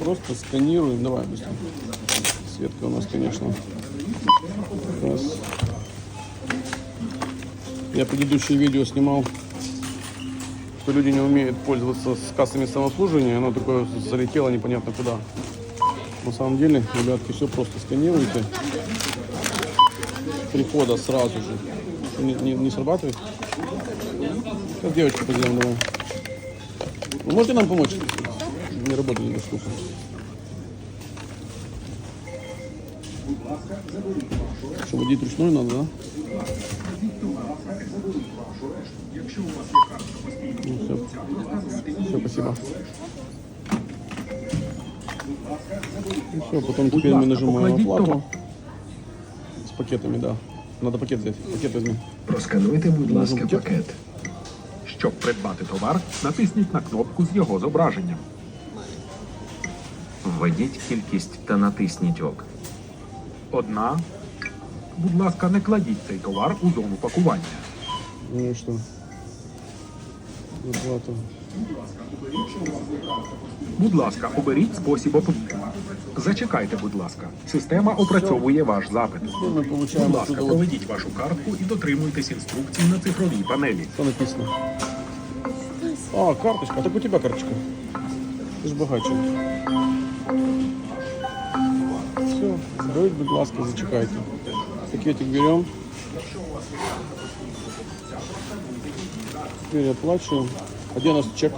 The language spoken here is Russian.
Просто сканируем. Давай быстро. Светка у нас, конечно. Раз. Я предыдущее видео снимал, что люди не умеют пользоваться с кассами самообслуживания. Оно такое залетело непонятно куда. На самом деле, ребятки, все просто сканируете. Прихода сразу же. Не, не- не срабатывает? Сейчас девочка поделаем, давай. Вы можете нам помочь? Не работает эта штука. Что, водить ручной надо, да? Ну, все. Все, спасибо. И все, потом теперь мы нажимаем оплату. С пакетами, да. Надо пакет взять. Пакет возьми. Проскануйте, будь ласка, пакет. Щоб придбати товар, натисніть на кнопку з його зображенням. Введіть кількість та натисніть ок. Одна. Будь ласка, не кладіть цей товар у зону пакування. Ну и что? Оплата. Будь ласка, оберіть спосіб оплати. Зачекайте, будь ласка. Система опрацьовує ваш запит. Получаем Будь ласка, отсюда проведіть вашу картку і дотримуйтесь інструкцій на цифровій панелі. что написано. А, карточка. Так у тебя карточка. Ты ж богаче. Все, зберіть, будь ласка, зачекайте. Пакетик берем. Теперь оплачиваем. А где у нас чек?